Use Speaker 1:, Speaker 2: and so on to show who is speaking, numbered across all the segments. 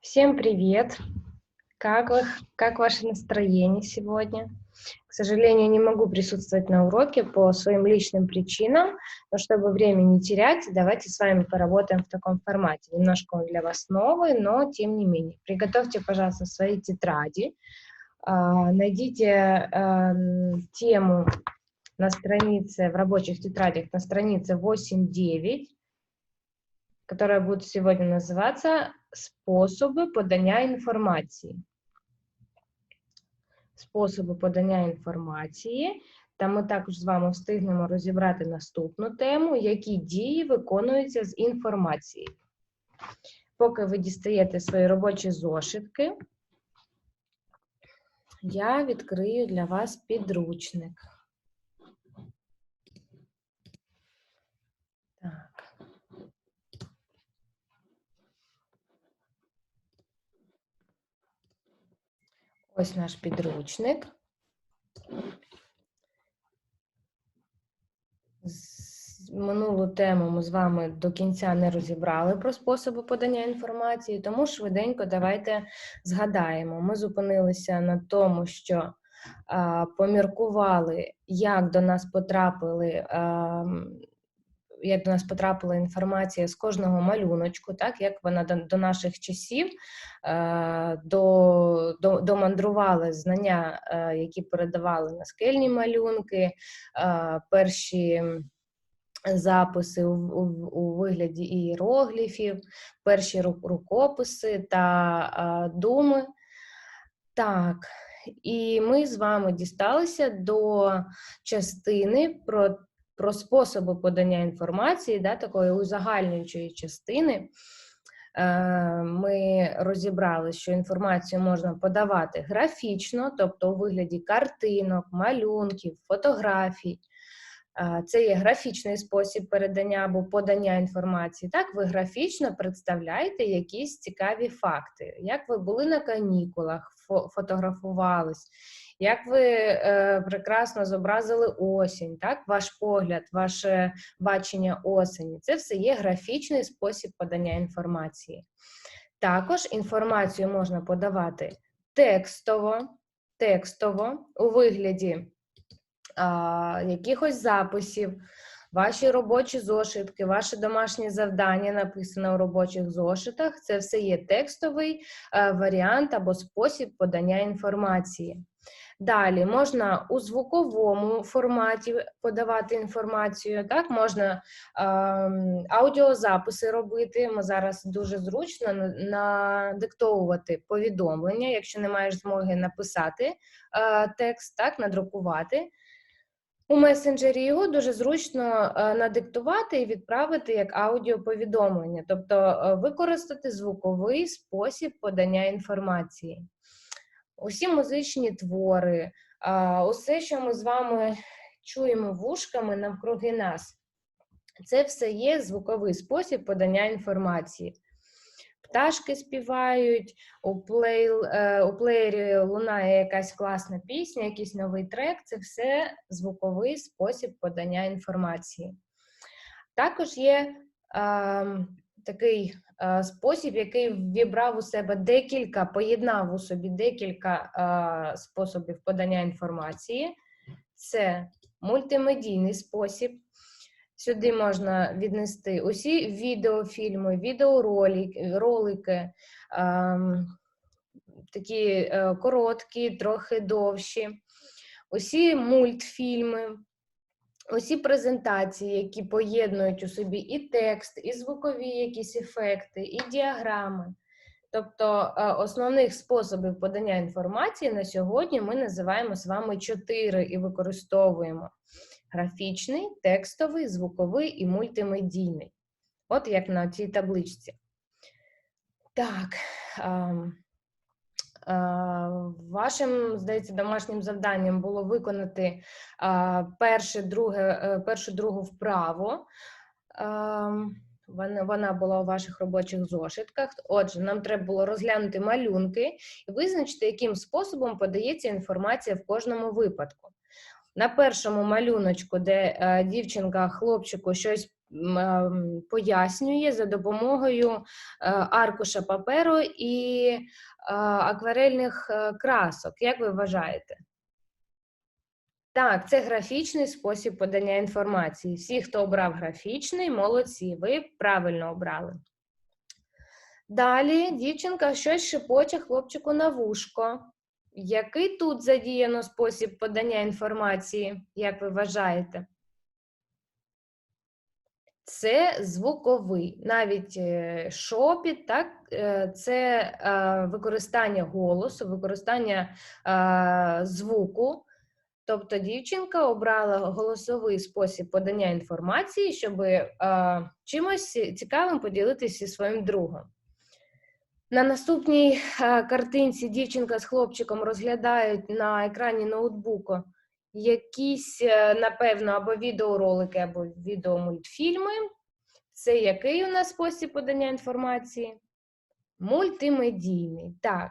Speaker 1: Всем привет! Как, вы, как ваше настроение сегодня? К сожалению, не могу присутствовать на уроке по своим личным причинам, но чтобы время не терять, давайте с вами поработаем в таком формате. Немножко он для вас новый, но тем не менее. Приготовьте, пожалуйста, свои тетради, а, найдите а, тему на странице, в рабочих тетрадях на странице 8-9, которая будет сегодня называться «Способи подання інформації». Способи подання інформації. Та ми також з вами встигнемо розібрати наступну тему, які дії виконуються з інформацією. Поки ви дістаєте свої робочі зошитки, я відкрию для вас підручник. Ось наш підручник. Минулу тему ми з вами до кінця не розібрали про способи подання інформації, тому швиденько давайте згадаємо. Ми зупинилися на тому, що а, поміркували, як до нас потрапили. ам, як до нас потрапила інформація з кожного малюночку, так як вона до, до наших часів е, до, до, домандрували знання, е, які передавали наскельні малюнки, е, перші записи у, у, у вигляді ієрогліфів, перші рукописи та е, думи. Так, і ми з вами дісталися до частини про, про способи подання інформації, да, такої узагальнюючої частини. Е, Ми розібрали, що інформацію можна подавати графічно, тобто у вигляді картинок, малюнків, фотографій. Це є графічний спосіб передання або подання інформації. Так, ви графічно представляєте якісь цікаві факти, як ви були на канікулах, фотографувались, як ви е, прекрасно зобразили осінь, так, ваш погляд, ваше бачення осені. Це все є графічний спосіб подання інформації. Також інформацію можна подавати текстово, текстово у вигляді якихось записів, ваші робочі зошитки, ваше домашнє завдання написане у робочих зошитах. Це все є текстовий е, варіант або спосіб подання інформації. Далі можна у звуковому форматі подавати інформацію, так можна ем, аудіозаписи робити. Ми зараз дуже зручно надиктовувати повідомлення, якщо не маєш змоги написати е, текст, так надрукувати. У месенджері його дуже зручно е, надиктувати і відправити як аудіоповідомлення, тобто е, використати звуковий спосіб подання інформації. Усі музичні твори, усе, що ми з вами чуємо вушками навкруги нас, це все є звуковий спосіб подання інформації. Пташки співають, у, плей, е, у плеєрі лунає якась класна пісня, якийсь новий трек це все звуковий спосіб подання інформації. Також є ем, такий е, спосіб, який вібрав у себе декілька, поєднав у собі декілька е, способів подання інформації. Це мультимедійний спосіб. Сюди можна віднести усі відеофільми, відеоролики, ролики, ем, такі е, короткі, трохи довші, усі мультфільми, усі презентації, які поєднують у собі і текст, і звукові якісь ефекти, і діаграми. Тобто е, основних способів подання інформації на сьогодні ми називаємо з вами чотири і використовуємо: графічний, текстовий, звуковий і мультимедійний. От як на цій табличці. Так. ем, е, Вашим, здається, домашнім завданням було виконати а, перше, друге, е, першу другу вправу. Ем, вона була у ваших робочих зошитках. Отже, нам треба було розглянути малюнки і визначити, яким способом подається інформація в кожному випадку. На першому малюночку, де е, дівчинка хлопчику щось ем, пояснює за допомогою е, аркуша паперу і е, акварельних красок. Як ви вважаєте? Так, це графічний спосіб подання інформації. Всі, хто обрав графічний, молодці, ви правильно обрали. Далі дівчинка щось шепоче хлопчику на вушко. Який тут задіяно спосіб подання інформації, як ви вважаєте? Це звуковий, навіть е, шопіт, так, е, це е, використання голосу, використання звуку. Тобто дівчинка обрала голосовий спосіб подання інформації, щоб чимось цікавим поділитися зі своїм другом. На наступній е, картинці дівчинка з хлопчиком розглядають на екрані ноутбуку якісь, е, напевно, або відеоролики, або відеомультфільми. Це який у нас спосіб подання інформації? Мультимедійний. Так.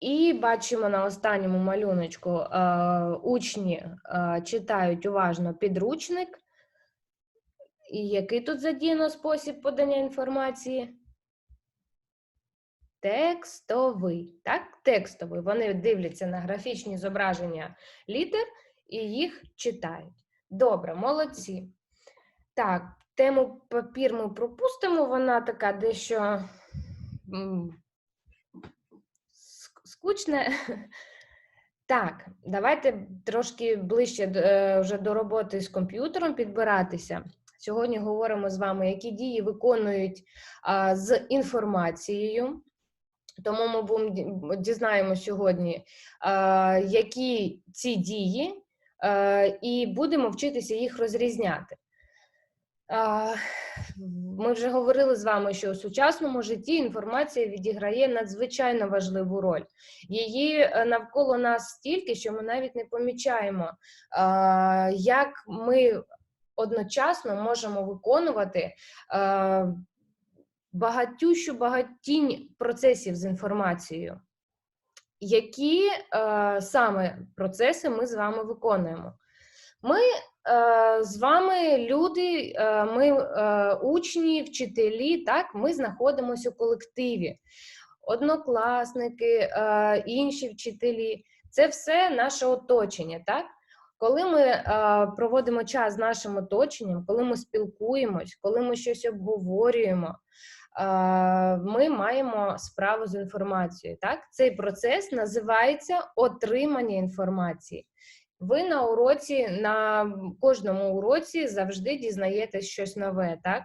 Speaker 1: І бачимо на останньому малюночку, е, учні читають уважно підручник. І який тут задіяно спосіб подання інформації? Текстовий. Так, текстовий. Вони дивляться на графічні зображення літер і їх читають. Добре, молодці. Так, тему папір ми пропустимо, вона така дещо скучна. Так, давайте трошки ближче е, вже до роботи з комп'ютером підбиратися. Сьогодні говоримо з вами, які дії виконують з інформацією. Тому ми будемо ді- дізнаємося сьогодні, які ці дії, і будемо вчитися їх розрізняти. Ми вже говорили з вами, що у сучасному житті інформація відіграє надзвичайно важливу роль. Її е, навколо нас стільки, що ми навіть не помічаємо, як ми одночасно можемо виконувати багатющу багатінь процесів з інформацією. Які е, саме процеси ми з вами виконуємо? Ми е, з вами люди, е, ми е, учні, вчителі, так, ми знаходимося у колективі, однокласники, е, інші вчителі. Це все наше оточення, так? Коли ми е, проводимо час з нашим оточенням, коли ми спілкуємось, коли ми щось обговорюємо, ми маємо справу з інформацією. Так? Цей процес називається отримання інформації. Ви на уроці, на кожному уроці завжди дізнаєтесь щось нове, так?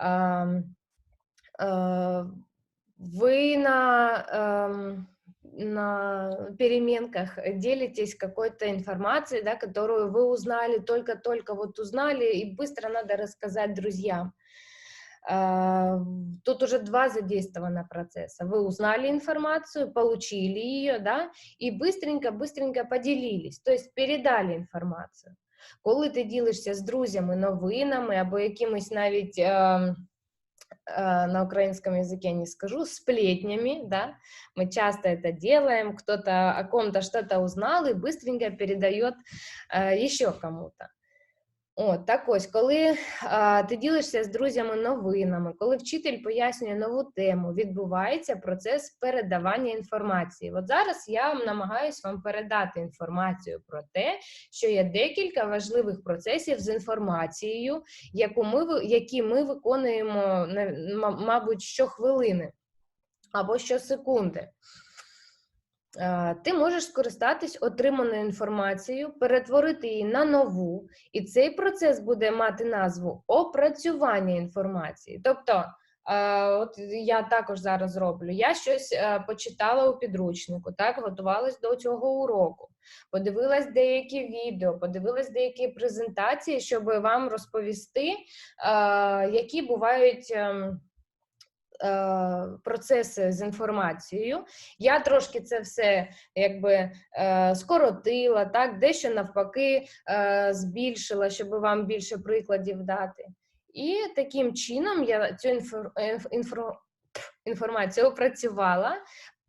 Speaker 1: Е, е, ви на, ем, на переменках делитесь какой-то информацией, да, которую вы узнали, только-только вот узнали, и быстро надо рассказать друзьям. А, Тут уже два задействовано процесса. Вы узнали информацию, получили ее, да, и быстренько-быстренько поделились, то есть передали інформацію. Коли ти ділишся з друзями новинами або якимись навіть е, е, на украинском языке не скажу, сплетнями, да, мы часто это делаем, кто-то о ком-то что-то узнал и быстренько передает е, еще кому-то. От, так ось, коли а, ти ділишся з друзями новинами, коли вчитель пояснює нову тему, відбувається процес передавання інформації. От зараз я намагаюся вам передати інформацію про те, що є декілька важливих процесів з інформацією, яку ми, які ми виконуємо, мабуть, щохвилини або щосекунди. Е, Ти можеш скористатись отриманою інформацією, перетворити її на нову, і цей процес буде мати назву опрацювання інформації. Тобто, е, от я також зараз роблю. Я щось е, почитала у підручнику, так готувалась до цього уроку, подивилась деякі відео, подивилась деякі презентації, щоб вам розповісти, які бувають. Е, Процеси з інформацією. Я трошки це все якби е, скоротила, так, дещо навпаки е, збільшила, щоб вам більше прикладів дати. І таким чином я цю інфор, інф- інформацію опрацювала,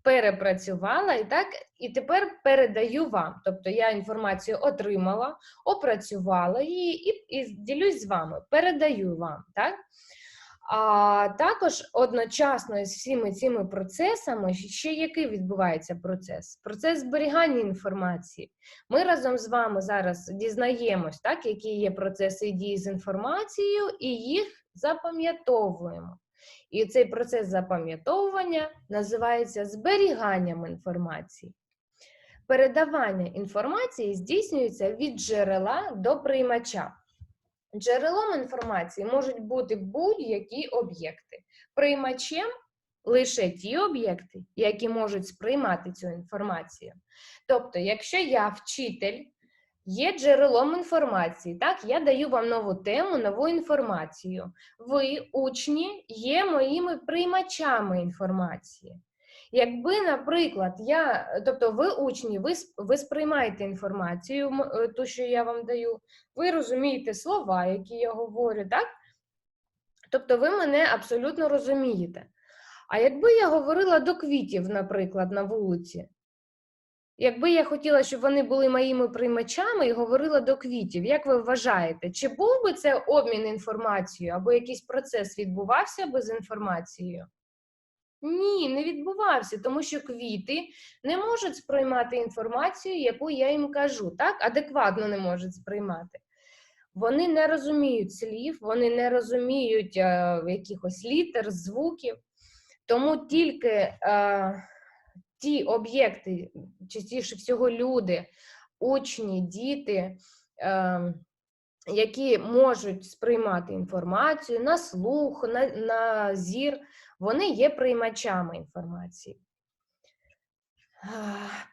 Speaker 1: перепрацювала і так і тепер передаю вам. Тобто я інформацію отримала, опрацювала її і, і ділюсь з вами, передаю вам. Так? А також одночасно з всіми цими процесами ще який відбувається процес? Процес зберігання інформації. Ми разом з вами зараз дізнаємось, так, які є процеси дії з інформацією, і їх запам'ятовуємо. І цей процес запам'ятовування називається зберіганням інформації. Передавання інформації здійснюється від джерела до приймача. Джерелом інформації можуть бути будь-які об'єкти. Приймачем лише ті об'єкти, які можуть сприймати цю інформацію. Тобто, якщо я вчитель, є джерелом інформації, так, я даю вам нову тему, нову інформацію. Ви, учні, є моїми приймачами інформації. Якби, наприклад, я, тобто ви учні, ви, ви сприймаєте інформацію, е, ту, що я вам даю, ви розумієте слова, які я говорю, так? Тобто ви мене абсолютно розумієте. А якби я говорила до квітів, наприклад, на вулиці, якби я хотіла, щоб вони були моїми приймачами і говорила до квітів, як ви вважаєте, чи був би це обмін інформацією або якийсь процес відбувався би з інформацією? Ні, не відбувався, тому що квіти не можуть сприймати інформацію, яку я їм кажу, так? Адекватно не можуть сприймати. Вони не розуміють слів, вони не розуміють е, якихось літер, звуків. Тому тільки е, ті об'єкти, частіше всього люди, учні, діти, е, які можуть сприймати інформацію на слух, на, на зір, вони є приймачами інформації.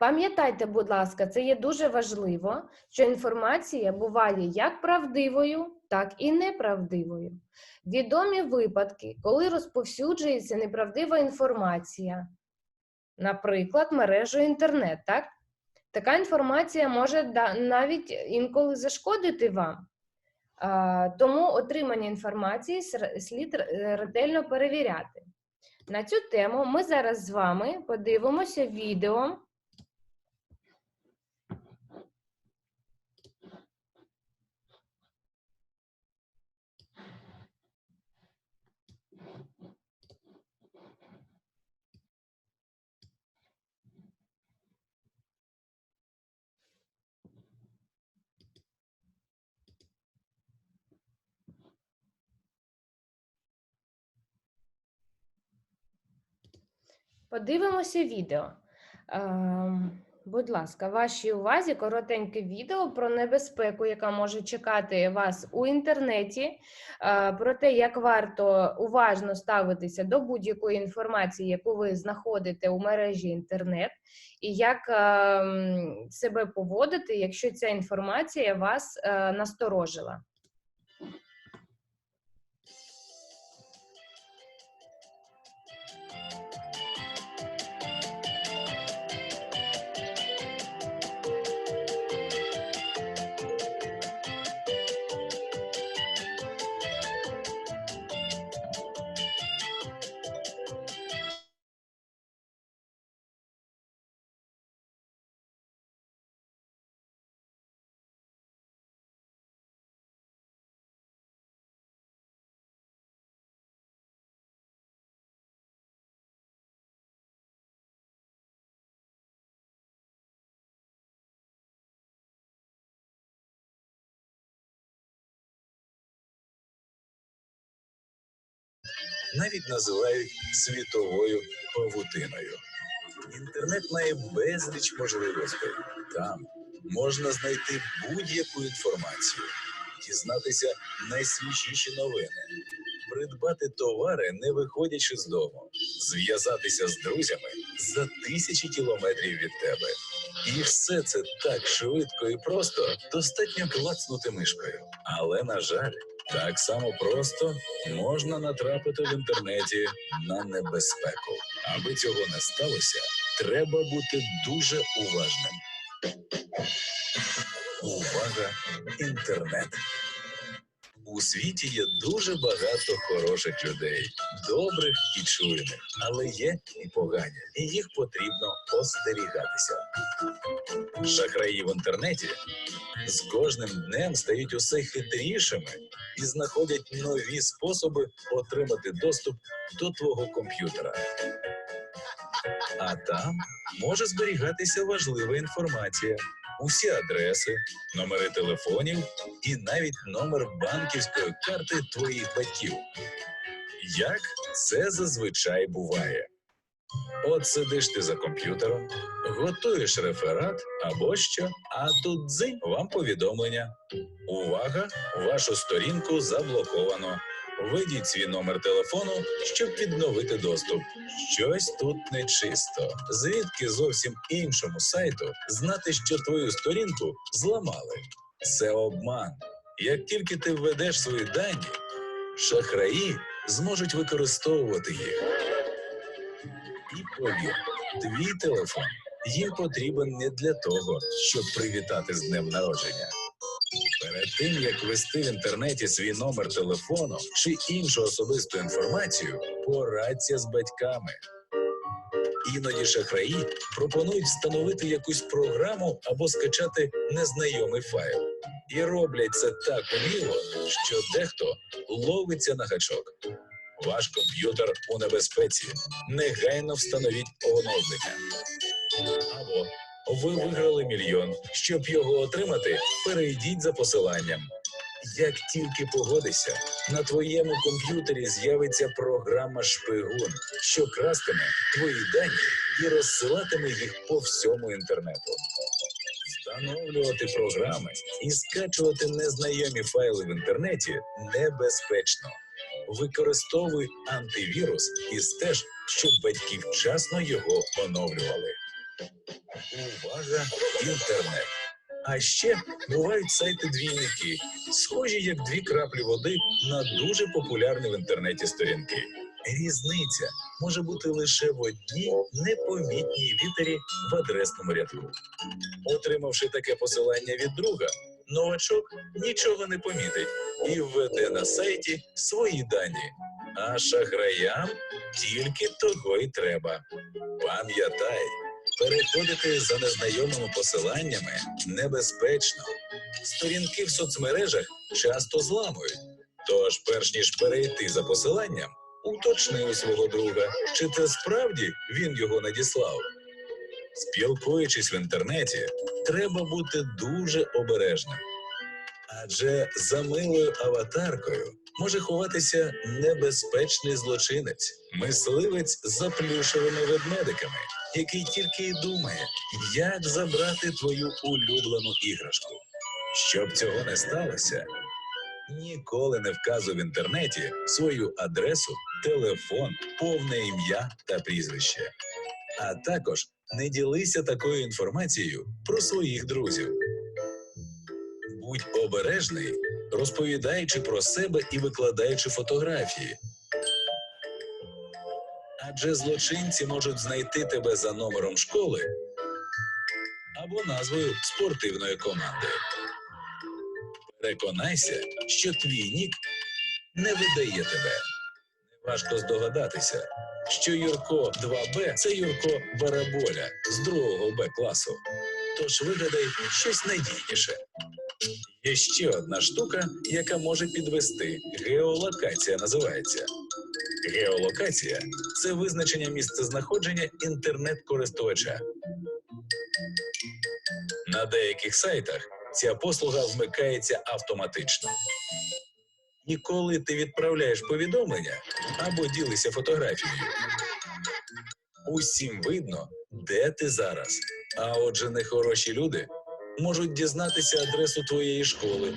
Speaker 1: Пам'ятайте, будь ласка, це є дуже важливо, що інформація буває як правдивою, так і неправдивою. Відомі випадки, коли розповсюджується неправдива інформація, наприклад, мережею інтернет, так? Така інформація може навіть інколи зашкодити вам. Тому отримання інформації слід ретельно перевіряти. На цю тему ми зараз з вами подивимося відео. Подивимося відео. Ем, будь ласка, вашій увазі коротеньке відео про небезпеку, яка може чекати вас у інтернеті, е, про те, як варто уважно ставитися до будь-якої інформації, яку ви знаходите у мережі інтернет, і як ем, себе поводити, якщо ця інформація вас е, насторожила.
Speaker 2: Навіть називають світовою павутиною. Інтернет має безліч можливостей. Там можна знайти будь-яку інформацію, дізнатися найсвіжіші новини, придбати товари, не виходячи з дому, зв'язатися з друзями за тисячі кілометрів від тебе. І все це так швидко і просто достатньо клацнути мишкою. Але на жаль, так само просто можна натрапити в інтернеті на небезпеку. Аби цього не сталося, треба бути дуже уважним. Увага, інтернет. У світі є дуже багато хороших людей, добрих і чуйних, але є і погані, і їх потрібно остерігатися. Шахраї в інтернеті з кожним днем стають усе хитрішими і знаходять нові способи отримати доступ до твого комп'ютера. А там може зберігатися важлива інформація, усі адреси, номери телефонів і навіть номер банківської карти твоїх батьків. Як це зазвичай буває? От сидиш ти за комп'ютером, готуєш реферат або що, а тут дзинь вам повідомлення. Увага! Вашу сторінку заблоковано. Введіть свій номер телефону, щоб відновити доступ. Щось тут нечисто. Звідки зовсім іншому сайту знати, що твою сторінку зламали? Це обман. Як тільки ти введеш свої дані, шахраї зможуть використовувати їх. І повір, твій телефон їм потрібен не для того, щоб привітати з днем народження. Перед тим як ввести в інтернеті свій номер телефону чи іншу особисту інформацію, порадься з батьками. Іноді шахраї пропонують встановити якусь програму або скачати незнайомий файл. І роблять це так уміло, що дехто ловиться на гачок. Ваш комп'ютер у небезпеці. Негайно встановіть оновлення. Або ви виграли мільйон. Щоб його отримати, перейдіть за посиланням. Як тільки погодишся, на твоєму комп'ютері з'явиться програма Шпигун, що крастиме твої дані і розсилатиме їх по всьому інтернету. Встановлювати програми і скачувати незнайомі файли в інтернеті небезпечно. Використовуй антивірус і стеж, щоб батьки вчасно його оновлювали. Увага, інтернет! А ще бувають сайти двійники, схожі як дві краплі води на дуже популярні в інтернеті сторінки. Різниця може бути лише в одній непомітній літері в адресному рядку. Отримавши таке посилання від друга, новачок нічого не помітить і введе на сайті свої дані. А шахраям тільки того й треба. Пам'ятай, переходити за незнайомими посиланнями небезпечно. Сторінки в соцмережах часто зламують. Тож, перш ніж перейти за посиланням, уточни у свого друга, чи це справді він його надіслав. Спілкуючись в інтернеті, треба бути дуже обережним. Адже за милою аватаркою може ховатися небезпечний злочинець, мисливець з заплюшевими ведмедиками, який тільки й думає, як забрати твою улюблену іграшку. Щоб цього не сталося, ніколи не вказуй в інтернеті свою адресу, телефон, повне ім'я та прізвище. А також не ділися такою інформацією про своїх друзів. Будь обережний, розповідаючи про себе і викладаючи фотографії. Адже злочинці можуть знайти тебе за номером школи або назвою спортивної команди. Переконайся, що твій нік не видає тебе. Неважко здогадатися, що Юрко 2Б це Юрко Бараболя з другого Б класу. Тож вигадай щось надійніше. Є ще одна штука, яка може підвести. Геолокація називається. Геолокація це визначення місцезнаходження інтернет-користувача. На деяких сайтах ця послуга вмикається автоматично. І коли ти відправляєш повідомлення або ділишся фотографією, усім видно, де ти зараз. А отже, нехороші люди можуть дізнатися адресу твоєї школи,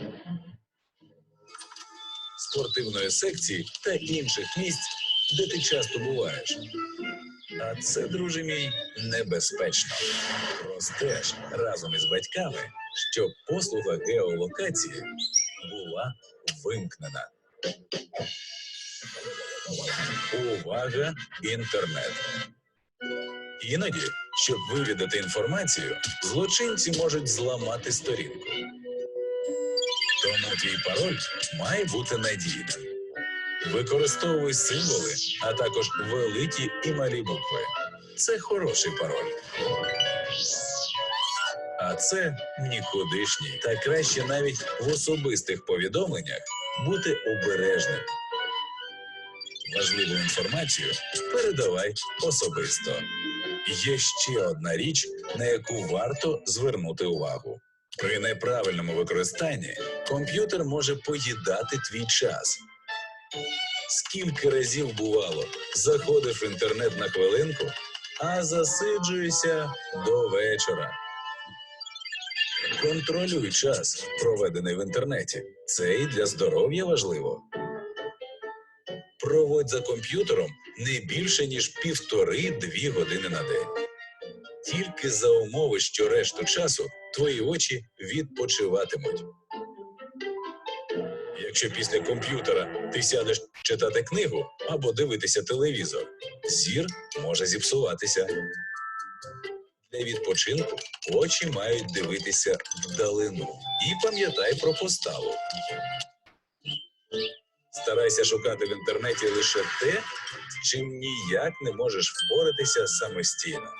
Speaker 2: спортивної секції та інших місць, де ти часто буваєш. А це, друже мій, небезпечно. Простеж разом із батьками, щоб послуга геолокації була вимкнена. Увага, інтернет. Іноді, щоб вивідати інформацію, злочинці можуть зламати сторінку. Твій пароль має бути надійним. Використовуй символи, а також великі і малі букви. Це хороший пароль. А це нікудишній. Та краще навіть в особистих повідомленнях бути обережним. Важливу інформацію передавай особисто. Є ще одна річ, на яку варто звернути увагу. При неправильному використанні комп'ютер може поїдати твій час. Скільки разів бувало, заходиш в інтернет на хвилинку, а засиджуєшся до вечора. Контролюй час, проведений в інтернеті. Це і для здоров'я важливо. Проводь за комп'ютером не більше, ніж півтори-дві години на день. Тільки за умови, що решту часу твої очі відпочиватимуть. Якщо після комп'ютера ти сядеш читати книгу або дивитися телевізор, зір може зіпсуватися. Для відпочинку очі мають дивитися вдалину. І пам'ятай про поставу. Старайся шукати в інтернеті лише те, чим ніяк не можеш впоратися самостійно.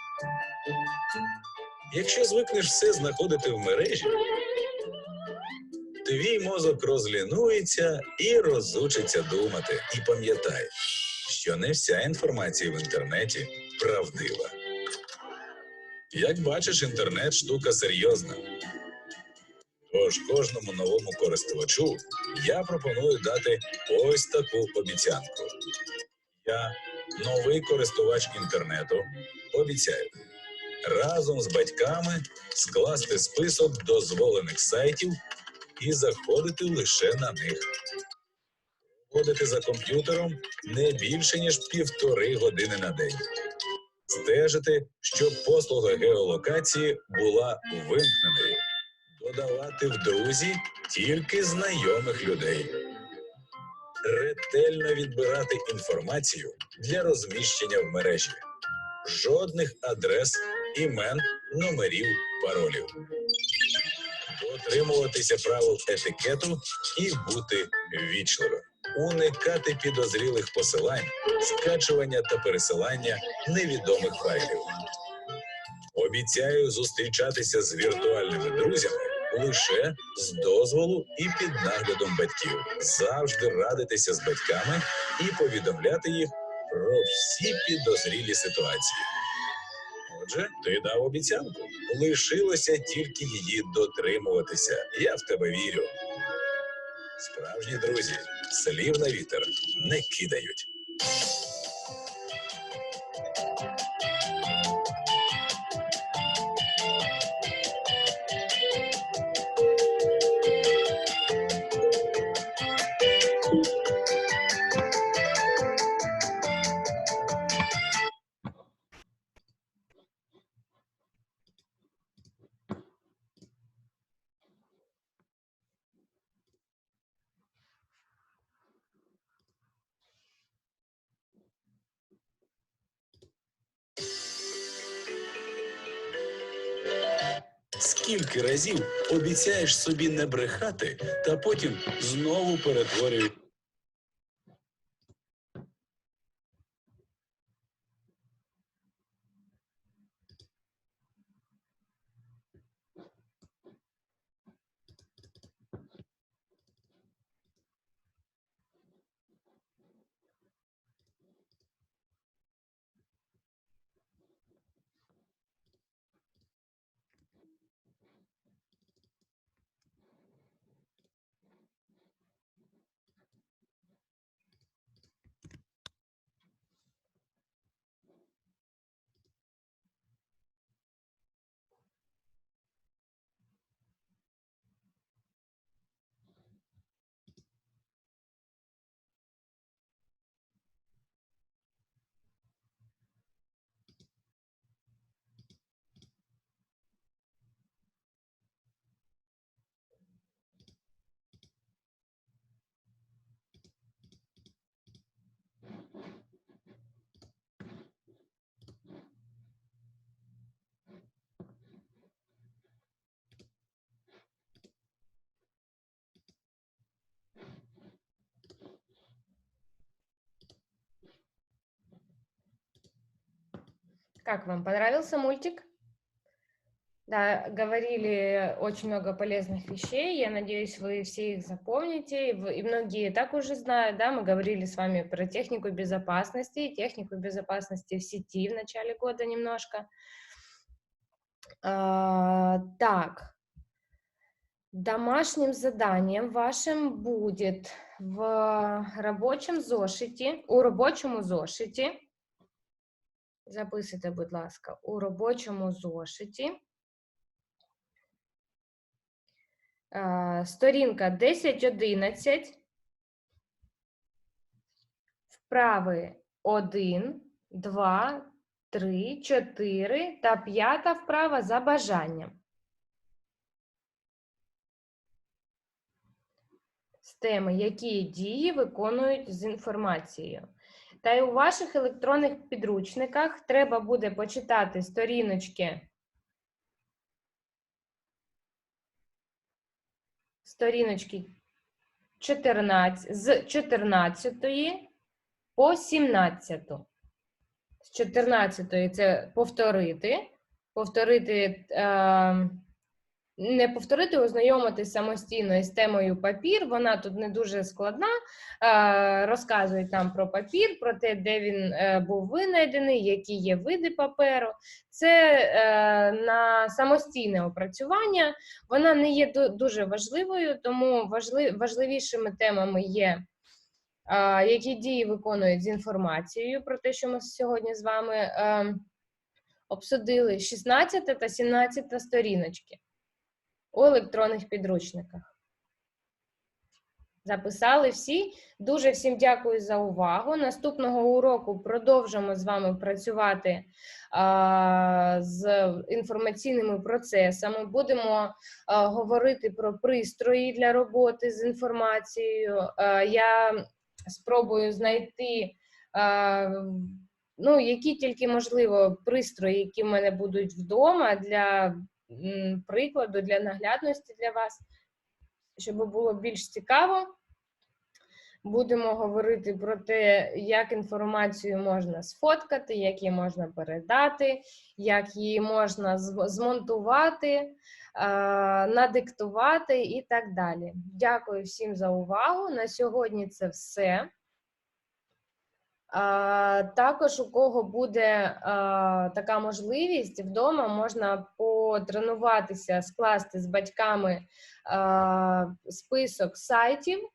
Speaker 2: Якщо звикнеш все знаходити в мережі, твій мозок розлінується і розучиться думати. І пам'ятай, що не вся інформація в інтернеті правдива. Як бачиш, інтернет штука серйозна. Тож кожному новому користувачу я пропоную дати ось таку обіцянку. Я, новий користувач інтернету, обіцяю разом з батьками скласти список дозволених сайтів і заходити лише на них. Ходити за комп'ютером не більше ніж півтори години на день. Стежити, щоб послуга геолокації була вимкненою. Додавати в друзі тільки знайомих людей. Ретельно відбирати інформацію для розміщення в мережі. Жодних адрес, імен, номерів, паролів. Дотримуватися правил етикету і бути ввічливим. Уникати підозрілих посилань, скачування та пересилання невідомих файлів. Обіцяю зустрічатися з віртуальними друзями лише з дозволу і під наглядом батьків. Завжди радитися з батьками і повідомляти їх про всі підозрілі ситуації. Отже, ти дав обіцянку. Лишилося тільки її дотримуватися. Я в тебе вірю. Справжні друзі, слів на вітер не кидають. Разів обіцяєш собі не брехати, та потім знову перетворюєш.
Speaker 1: Как вам понравился мультик? Да, говорили очень много полезных вещей. Я надеюсь, вы все их запомните. И многие так уже знают, да, мы говорили с вами про технику безопасности, технику безопасности в сети в начале года немножко. А, Так, домашним заданием вашим будет в робочому зошиті, у робочому зошиті, записуйте, будь ласка, у робочому зошиті, сторінка 10.11, вправи 1, 2, 3, 4 та п'ята вправа за бажанням. з теми, які дії виконують з інформацією. Та й у ваших електронних підручниках треба буде почитати сторіночки. Сторіночки 14, з 14 по 17. З 14 це повторити. Повторити. Е, не повторити, ознайомитись самостійно із темою папір. Вона тут не дуже складна. Е, Розказують там про папір, про те, де він е, був винайдений, які є види паперу. Це е, на самостійне опрацювання. Вона не є дуже важливою, тому важливішими темами є. Які дії виконують з інформацією про те, що ми сьогодні з вами е, обсудили 16 та 17 сторіночки у електронних підручниках. Записали всі. Дуже всім дякую за увагу. Наступного уроку продовжимо з вами працювати а, з інформаційними процесами. Будемо а, говорити про пристрої для роботи з інформацією. А, я спробую знайти. А, Ну, які тільки можливо пристрої, які в мене будуть вдома для прикладу, для наглядності для вас, щоб було більш цікаво. Будемо говорити про те, як інформацію можна сфоткати, як її можна передати, як її можна змонтувати, надиктувати і так далі. Дякую всім за увагу. На сьогодні це все. Також у кого буде така можливість, вдома можна потренуватися, скласти з батьками список сайтів,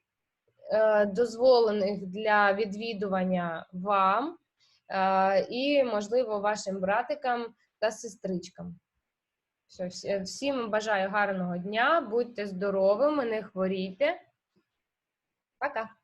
Speaker 1: е, дозволених для відвідування вам і, можливо, вашим братикам та сестричкам. Все, всім бажаю гарного дня, будьте здоровими, не хворійте. Пока!